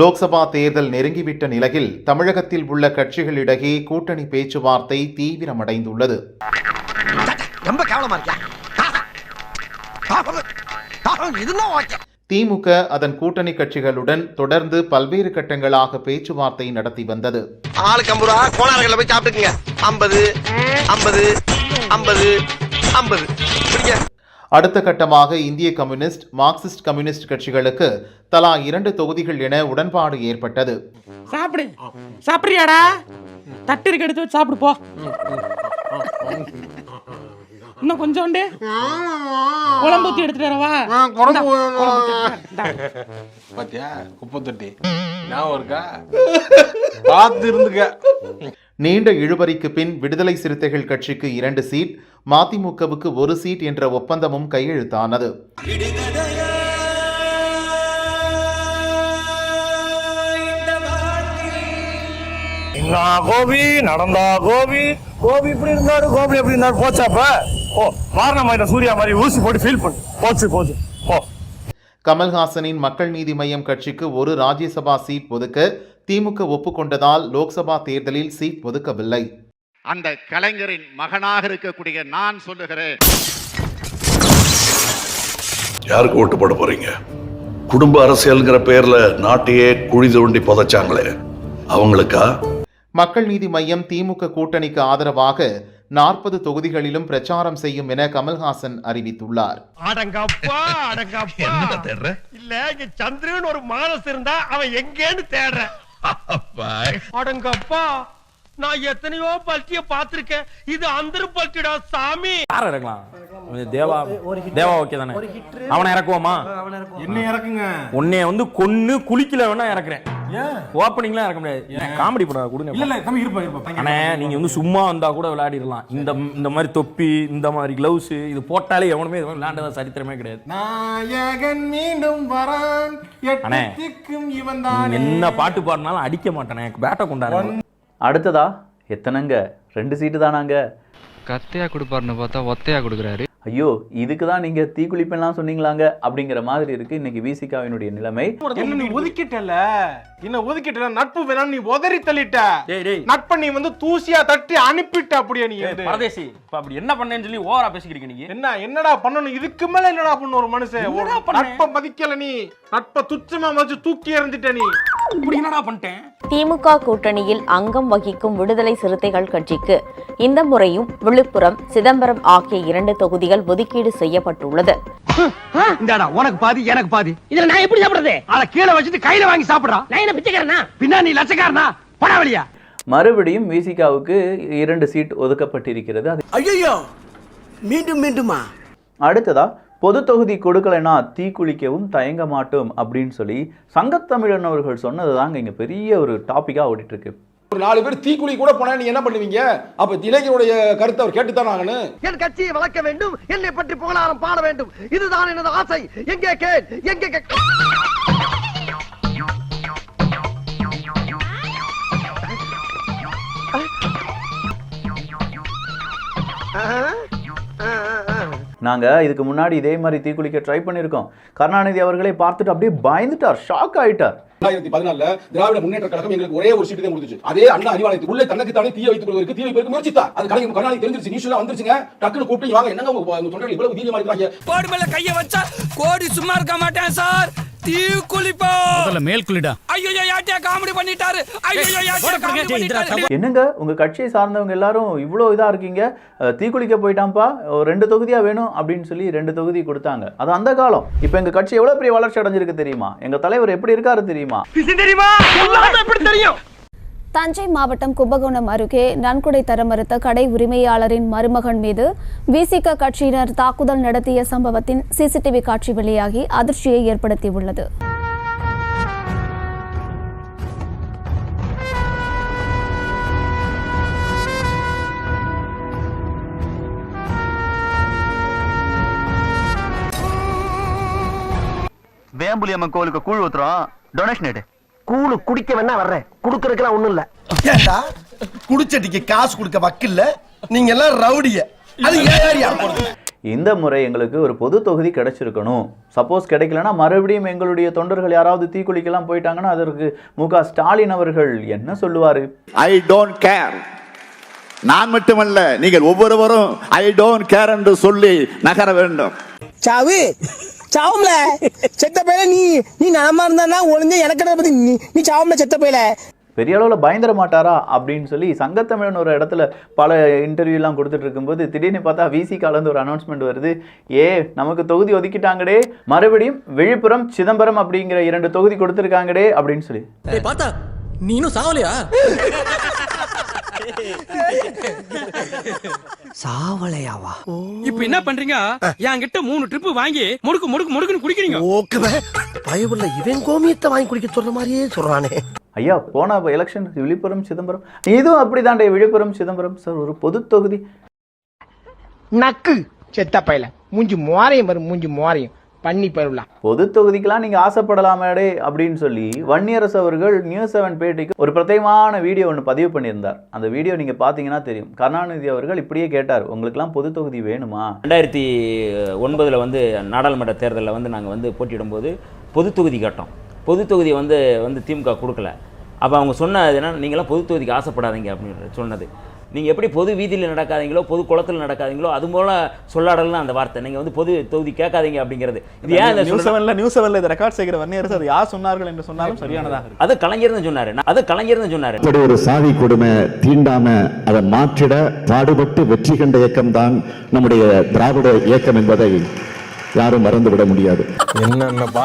லோக்சபா தேர்தல் நெருங்கிவிட்ட நிலையில் தமிழகத்தில் உள்ள கட்சிகளிடையே கூட்டணி பேச்சுவார்த்தை தீவிரமடைந்துள்ளது. திமுக அதன் கூட்டணி கட்சிகளுடன் தொடர்ந்து பல்வேறு கட்டங்களாக பேச்சுவார்த்தை நடத்தி வந்தது. ஆளுக்கு ஐம்பது ரூபா கோணாரங்களில் போய் சாப்பிட்டுக்குங்க. ஐம்பது ஐம்பது ஐம்பது அடுத்த கட்டமாக இந்திய கம்யூனிஸ்ட் மார்க்சிஸ்ட் கம்யூனிஸ்ட் கட்சிகளுக்கு தலா இரண்டு தொகுதிகள் என உடன்பாடு ஏற்பட்டது. சாப்பிடு. சாப்பிடுறியாடா? தட்டு இருக்கு எடுத்து வச்சு சாப்பிடு போ. இன்னும் கொஞ்சோண்டு? குழம்பு ஊத்தி எடுத்துட்டு வரவா. பாத்தியா? குப்பை தொட்டி. ஞாபகம் இருக்கா? பார்த்து இருந்துக்க. நீண்ட இழுபறிக்கு பின் விடுதலை சிறுத்தைகள் கட்சிக்கு இரண்டு சீட் மதிமுகவுக்கு ஒரு சீட் என்ற ஒப்பந்தமும் கையெழுத்தானது. கோபி நடந்தா கோபி. கோபி இப்படி இருந்தாரு கோபி எப்படி இருந்தாரு போச்சாப்ப ஓ வாரணமாயிட்ட சூர்யா மாதிரி ஊசி போட்டு ஃபீல் பண்ணு. போச்சு போச்சு. கமல்ஹாசனின் மக்கள் நீதி மய்யம் கட்சிக்கு ஒரு ராஜ்யசபா சீட் ஒதுக்க திமுக ஒப்புக்கொண்டதால் லோக்சபா தேர்தலில் சீட் ஒதுக்கவில்லை. அந்த கலைஞரின் மகனாக இருக்கக்கூடிய நான் சொல்லுகிறேன். யாருக்கு ஓட்டு போட போறீங்க? குடும்ப அரசியல்ங்கிற பேர்ல நாட்டையே குழி தோண்டி புதைச்சாங்களே. அவங்களுக்கா? மக்கள் நீதி மய்யம் திமுக கூட்டணிக்கு ஆதரவாக நாற்பது தொகுதிகளிலும் பிரச்சாரம் செய்யும் என கமல்ஹாசன் அறிவித்துள்ளார். அடங்கப்பா அடங்கப்பா. இல்ல இங்க சந்திரன் ஒரு மானஸ் இருந்தா அவன் எங்கேன்னு தேடுறேன் அடங்கப்பா நான் எத்தனையோ பல்ட்டிய பாத்திருக்கேன் இது அந்த பல்ட்டிடா சாமி. யாரை இறக்கலாம் தேவா தேவா ஓகே தானே? அவனை இறக்குவோமா? என்ன இறக்குங்க. உன்னைய வந்து கொன்னு குளிக்கல வேணா இறக்குறேன். ஓப்பனிங்லாம் இறக்க முடியாது. காமெடி படம் கொடுங்க. இல்ல தம்பி இருப்பா இருப்பா. அண்ணே நீங்க வந்து சும்மா வந்தா கூட விளையாடிடலாம். இந்த இந்த மாதிரி தொப்பி இந்த மாதிரி கிளவுஸ் இது போட்டாலே எவனுமே இது மாதிரி விளையாண்டதா சரித்திரமே கிடையாது. நாயகன் மீண்டும் வரான். அண்ணே. இவன் என்ன பாட்டு பாடினாலும் அடிக்க மாட்டேனே. பேட்டை கொண்டாடுறேன் அடுத்ததா எத்தனைங்க? ரெண்டு சீட்டு தானாங்க. கத்தையா கொடுப்பாருன்னு பார்த்தா ஒத்தையா கொடுக்குறாரு. ஐயோ இதுக்கு தான் நீங்க தீக்குளிப்பெல்லாம் சொன்னீங்களாங்க? அப்படிங்கிற மாதிரி இருக்கு இன்னைக்கு விசிகாவினுடைய நிலைமை. என்ன நீ ஒதுக்கிட்டல? என்ன ஒதுக்கிட்டல? நட்பு வேணாம் நீ உதறி தள்ளிட்ட. நட்பை நீ வந்து தூசியா தட்டி அனுப்பிட்ட அப்படியே நீ. பரதேசி இப்ப அப்படி என்ன பண்ணேன்னு சொல்லி ஓவரா பேசிக்கிறீங்க நீங்க? என்ன என்னடா பண்ணணும்? இதுக்கு மேல என்னடா பண்ணணும் ஒரு மனுஷன்? நட்பை மதிக்கல நீ. நட்பை துச்சமா மதிச்சு தூக்கி எறிஞ்சிட்ட நீ. இப்படி என்னடா பண்ணிட்டேன்? திமுக கூட்டணியில் அங்கம் வகிக்கும் விடுதலை சிறுத்தைகள் கட்சிக்கு இந்த முறையும் விழுப்புரம் சிதம்பரம் ஆகிய இரண்டு தொகுதிகள் ஒதுக்கீடு செய்யப்பட்டுள்ளது. இந்தாடா உனக்கு பாதி எனக்கு பாதி. இதுல நான் எப்படி சாப்பிடுறது? அத கீழே வச்சுட்டு கையில வாங்கி சாப்பிடுறான் நான் என்ன பிச்சைக்காரனா? பின்னா நீ லட்சக்காரனா? வழியா. மறுபடியும் விசிகாவுக்கு இரண்டு சீட் ஒதுக்கப்பட்டிருக்கிறது. அது ஐயோ மீண்டும் மீண்டுமா? அடுத்ததா பொது தொகுதி கொடுக்கலைன்னா தீக்குளிக்கவும் தயங்க மாட்டோம் அப்படின்னு சொல்லி சங்கத்தமிழன் அவர்கள் சொன்னது தாங்க இங்க பெரிய ஒரு டாபிக்கா ஓடிட்டு இருக்கு. ஒரு நாலு பேர் தீக்குழி கூட போனா நீ என்ன பண்ணுவீங்க? அப்ப இளைஞருடைய கருத்தை அவர் கேட்டுத்தான் ஆகணும். என் கட்சியை வளர்க்க வேண்டும் என்னை பற்றி புகழாரம் பாட வேண்டும். இதுதான் எனது ஆசை. எங்கே கேள் எங்கே ஆ. நாங்க இதுக்கு முன்னாடி இதே மாதிரி தீக்குளிக்க ட்ரை பண்ணியிருக்கோம் கருணாநிதி அவர்களை பார்த்துட்டு அப்படியே பயந்துட்டார் ஷாக் ஆயிட்டார். ரெண்டாயிரத்தி பதினாலுல திராவிட முன்னேற்ற கழகம் எங்களுக்கு ஒரே ஒரு சீட்டு தான் கொடுத்துச்சு. அதே அண்ணா அறிவாலயத்துக்குள்ள தனக்கு தானே தீய வைத்துக் கொள்வதற்கு தீ வைப்பதற்கு முயற்சித்தா அது கலைஞர் கருணாநிதி தெரிஞ்சிருச்சு. நியூஸ்ல வந்துருச்சுங்க. டக்குனு கூப்பிட்டு வாங்க என்னங்க உங்க உங்க தொண்டர்கள் இவ்வளவு தீவிரமா இருக்கிறாங்க? கோடி மேல கைய வச்சா கோடி சும்மா இருக்க மாட்டேன் சார். தீ குளிப்போ முதல்ல மேல் குளிடா. ஐயோ யாட்டியா காமெடி பண்ணிட்டாரு? ஐயோ யாட்டியா காமெடி பண்ணிட்டாரு? என்னங்க உங்க கட்சியை சார்ந்தவங்க எல்லாரும் இவ்வளோ இதா இருக்கீங்க? தீக்குளிக்க போயிட்டான்ப்பா. ஒரு ரெண்டு தொகுதியா வேணும் அப்படின்னு சொல்லி ரெண்டு தொகுதி கொடுத்தாங்க. அது அந்த காலம். இப்போ எங்க கட்சி எவ்வளவு பெரிய வளர்ச்சி அடைஞ்சிருக்கு தெரியுமா? எங்க தலைவர் எப்படி இருக்காரு தெரியுமா? தெரியுமா? எல்லாமே எப்படி தெரியும்? தஞ்சை மாவட்டம் கும்பகோணம் அருகே நன்கொடை தர மறுத்த கடை உரிமையாளரின் மருமகன் மீது விசிக கட்சியினர் தாக்குதல் நடத்திய சம்பவத்தின் சிசிடிவி காட்சி வெளியாகி அதிர்ச்சியை ஏற்படுத்தியுள்ளது. வேம்புலி அம்மன் கோவிலுக்கு கூழ் ஊத்துறோம். டொனேஷன் எடு. கூழு குடிக்க வேணா வர்றேன். குடுக்கறதுக்குலாம் ஒண்ணும் இல்ல. ஏண்டா? குடிச்சட்டிக்கு காசு கொடுக்க வக்கில்ல? நீங்க எல்லாம் ரவுடிய. அது ஏன் இந்த முறை எங்களுக்கு ஒரு பொது தொகுதி கிடைச்சிருக்கணும். சப்போஸ் கிடைக்கலனா மறுபடியும் எங்களுடைய தொண்டர்கள் யாராவது தீக்குளிக்கெல்லாம் போயிட்டாங்கன்னா அதற்கு மு க ஸ்டாலின் அவர்கள் என்ன சொல்லுவாரு? ஐ டோன்ட் கேர் நான் மட்டுமல்ல நீங்கள் ஒவ்வொருவரும் ஐ டோன்ட் கேர் என்று சொல்லி நகர வேண்டும். சாவு. சாவும்ல. செத்த பையல நீ நீ நலமா இருந்தா ஒளிஞ்ச எனக்கு பத்தி நீ நீ சாவும்ல செத்த பையல பெரிய அளவில் பயந்துட மாட்டாரா அப்படின்னு சொல்லி சங்கத்தமிழன் ஒரு இடத்துல பல இன்டர்வியூலாம் கொடுத்துட்டு இருக்கும்போது திடீர்னு பார்த்தா விசி இருந்து ஒரு அனௌன்ஸ்மெண்ட் வருது. ஏ நமக்கு தொகுதி ஒதுக்கிட்டாங்கடே. மறுபடியும் விழுப்புரம் சிதம்பரம் அப்படிங்கிற இரண்டு தொகுதி கொடுத்துருக்காங்கடே அப்படின்னு சொல்லி. பார்த்தா நீனும் சாவலையா? சாவலையாவா? இப்ப என்ன பண்றீங்க? என்கிட்ட மூணு ட்ரிப் வாங்கி முடுக்கு முடுக்கு முடுக்குன்னு குடிக்கிறீங்க. ஓகே பயவுள்ள இவன் கோமியத்தை வாங்கி குடிக்க சொல்ற மாதிரியே சொல்றானே. ஐயா போன எலெக்ஷன் விழுப்புரம் சிதம்பரம். இதுவும் அப்படிதான்டே விழுப்புரம் சிதம்பரம். சார் ஒரு பொது தொகுதி. நக்கு. செத்த பையல. மூஞ்சி மோரையும் வரும் மூஞ்சி மோரையும் பண்ணி பருவலாம் பொது தொகுதிக்கெல்லாம் நீங்க ஆசைப்படலாமேடே அப்படின்னு சொல்லி வன்னியரசு அவர்கள் நியூஸ் செவன் பேட்டிக்கு ஒரு பிரத்யேகமான வீடியோ ஒன்று பதிவு பண்ணியிருந்தார். அந்த வீடியோ நீங்க பார்த்தீங்கன்னா தெரியும். கருணாநிதி அவர்கள் இப்படியே கேட்டார் உங்களுக்கெல்லாம் பொது தொகுதி வேணுமா? ரெண்டாயிரத்தி ஒன்பதில் வந்து நாடாளுமன்ற தேர்தலில் வந்து நாங்கள் வந்து போட்டியிடும்போது பொது தொகுதி கேட்டோம். பொது தொகுதி வந்து வந்து திமுக கொடுக்கல. அப்போ அவங்க சொன்னது என்ன நீங்களாம் பொது தொகுதிக்கு ஆசைப்படாதீங்க அப்படின்னு சொன்னது. நீங்கள் எப்படி பொது வீதியில் நடக்காதீங்களோ பொது குளத்தில் நடக்காதீங்களோ அது போல சொல்லாடலாம் அந்த வார்த்தை. நீங்கள் வந்து பொது தொகுதி கேட்காதீங்க அப்படிங்கிறது. இது ஏன் இந்த நியூஸ் சொல்ல- செவன்ல நியூஸ் செவன்ல இதை ரெக்கார்ட் செய்கிற வன்னியரசு அது யார் சொன்னார்கள் என்று சொன்னாலும் சரியானதாக இருக்கு அது கலைஞர் தான் சொன்னார் அது கலைஞர் தான் சொன்னார். இப்படி ஒரு சாதி கொடுமை தீண்டாம அதை மாற்றிட பாடுபட்டு வெற்றி கண்ட இயக்கம் தான் நம்முடைய திராவிட இயக்கம் என்பதை யாரும் மறந்துவிட முடியாது. என்னென்ன பா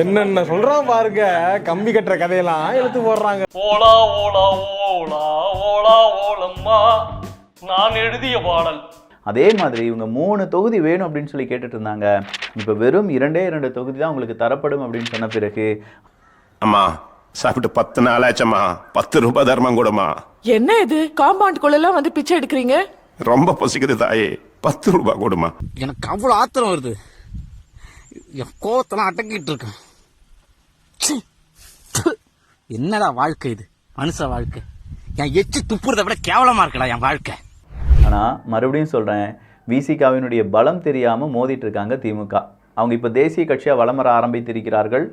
என்னென்ன சொல்றான் பாருங்க. கம்பி கட்டுற கதையெல்லாம் எடுத்து போடுறாங்க. ஓலா ஓலா ஓலா ஓலா ஓலம்மா. நான் எழுதிய பாடல். அதே மாதிரி இவங்க மூணு தொகுதி வேணும் அப்படின்னு சொல்லி கேட்டுட்டு இருந்தாங்க. இப்போ வெறும் இரண்டே இரண்டு தொகுதி தான் உங்களுக்கு தரப்படும் அப்படின்னு சொன்ன பிறகு. அம்மா சாப்பிட்டு பத்து நாள் ஆச்சம்மா பத்து ரூபாய் தர்மம் கொடுமா என்ன இது? காம்பவுண்ட் குள்ள வந்து பிச்சை எடுக்கிறீங்க? ரொம்ப பசிக்குது தாயே. பத்து ரூபாய் கொடுமா. எனக்கு அவ்வளவு ஆத்திரம் வருது. என் கோவத்தெல்லாம் அடக்கிட்டு இருக்கேன். என்னடா வாழ்க்கை இது? மனுஷ வாழ்க்கை. என் எச்சு துப்புறதை விட கேவலமா இருக்கடா என் வாழ்க்கை. ஆனால் மறுபடியும் சொல்கிறேன் விசிகாவினுடைய பலம் தெரியாமல் மோதிட்டு இருக்காங்க திமுக. அவங்க இப்போ தேசிய கட்சியாக வலம் வர ஆரம்பித்திருக்கிறார்கள்.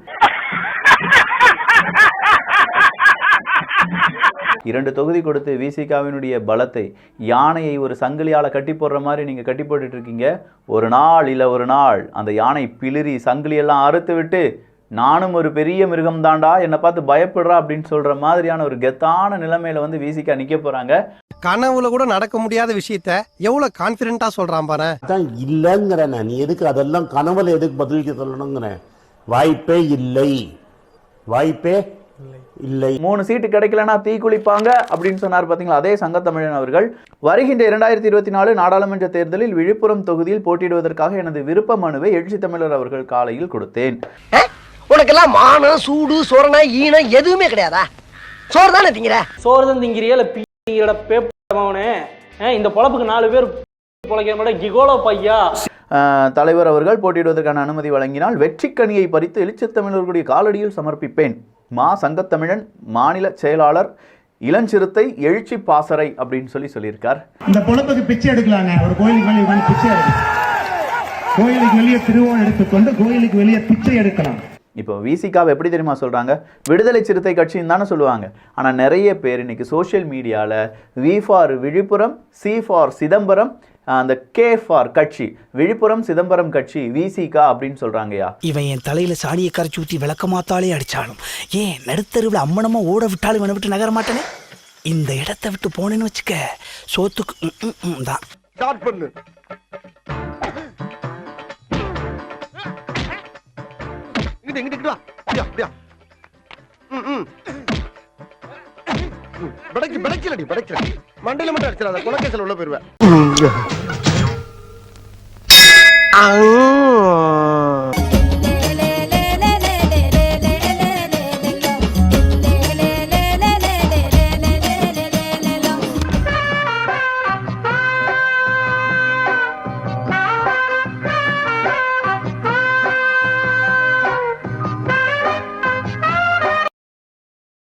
இரண்டு தொகுதி கொடுத்து விசிகாவினுடைய பலத்தை யானையை ஒரு சங்கிலியால் கட்டி போடுற மாதிரி நீங்கள் கட்டி போட்டுட்டு இருக்கீங்க. ஒரு நாள் இல்லை ஒரு நாள் அந்த யானை பிளிரி சங்கிலியெல்லாம் அறுத்து விட்டு நானும் ஒரு பெரிய மிருகம் தாண்டா என்னை பார்த்து பயப்படுறா அப்படின்னு சொல்கிற மாதிரியான ஒரு கெத்தான நிலைமையில வந்து விசிகா நிற்க போகிறாங்க கனவுல கூட நடக்க முடியாத விஷயத்த எவ்வளவு கான்பிடண்டா சொல்றான் பாரு. இல்லைங்கிறேன் நீ எதுக்கு அதெல்லாம் கனவுல எதுக்கு பதிலளிக்க சொல்லணுங்கிறேன். வாய்ப்பே இல்லை. வாய்ப்பே இல்லை. மூணு சீட்டு கிடைக்கலனா தீ குளிப்பாங்க அப்படின்னு சொன்னார் பார்த்தீங்களா? அதே சங்கத்தமிழன் அவர்கள். வருகின்ற இரண்டாயிரத்தி இருபத்தி நாலு நாடாளுமன்ற தேர்தலில் விழுப்புரம் தொகுதியில் போட்டியிடுவதற்காக எனது விருப்ப மனுவை எழுச்சி தமிழர் அவர்கள் காலையில் கொடுத்தேன். உனக்கெல்லாம் மானம் சூடு சொரணை ஈனம் எதுவுமே கிடையாதா? சோறு தானே திங்கிற? சோறு தான் திங்கிறியா? இல்ல பீங்கட பேப்பவனே இந்த பொழப்புக்கு நாலு பேர் பொழைக்கிற மாதிரி கிகோலோ பையா? தலைவர் அவர்கள் போட்டியிடுவதற்கான அனுமதி வழங்கினால் வெற்றிக்கனியை பறித்து எழுச்சி தமிழர்களுடைய காலடியில் சமர்ப்பிப்பேன். மா சங்கத்தமிழன் மாநில செயலாளர் இளஞ்சிறுத்தை எழுச்சி பாசறை அப்படின்னு சொல்லி சொல்லியிருக்கார். இந்த பொழப்புக்கு பிச்சை எடுக்கலாங்க. ஒரு கோயிலுக்கு வெளியே உட்காந்து பிச்சை எடுக்கலாம் கோயிலுக்கு வெளியே திருவோம் எடுத்துக்கொண்டு கோயிலுக்கு வெளியே பிச்சை எடுக்கலாம். இப்போ விசிகாவை எப்படி தெரியுமா சொல்கிறாங்க விடுதலை சிறுத்தை கட்சின்னு தானே சொல்லுவாங்க. ஆனால் நிறைய பேர் இன்னைக்கு சோஷியல் மீடியாவில் V for Viluppuram C for Chidambaram அந்த கே ஃபார் கட்சி விழுப்புரம் சிதம்பரம் கட்சி விசிகா அப்படின்னு சொல்கிறாங்கய்யா இவன் என் தலையில சாணியை கரைச்சி ஊற்றி விளக்க மாத்தாலே அடிச்சாலும் ஏன் நடுத்தருவில் அம்மனமா ஓட விட்டாலும் இவனை விட்டு நகர மாட்டேனே இந்த இடத்தை விட்டு போனேன்னு வச்சுக்க சோத்துக்கு தான் ஸ்டார்ட் பண்ணு இங்கிட்டு இங்கிட்டு வா அப்படியா அப்படியா ம் ம் படைக்கு படைக்கலடி படைக்கல மண்டையில மட்டும் அடிச்சிடாத குலக்கேசல் உள்ள போயிருவேன்.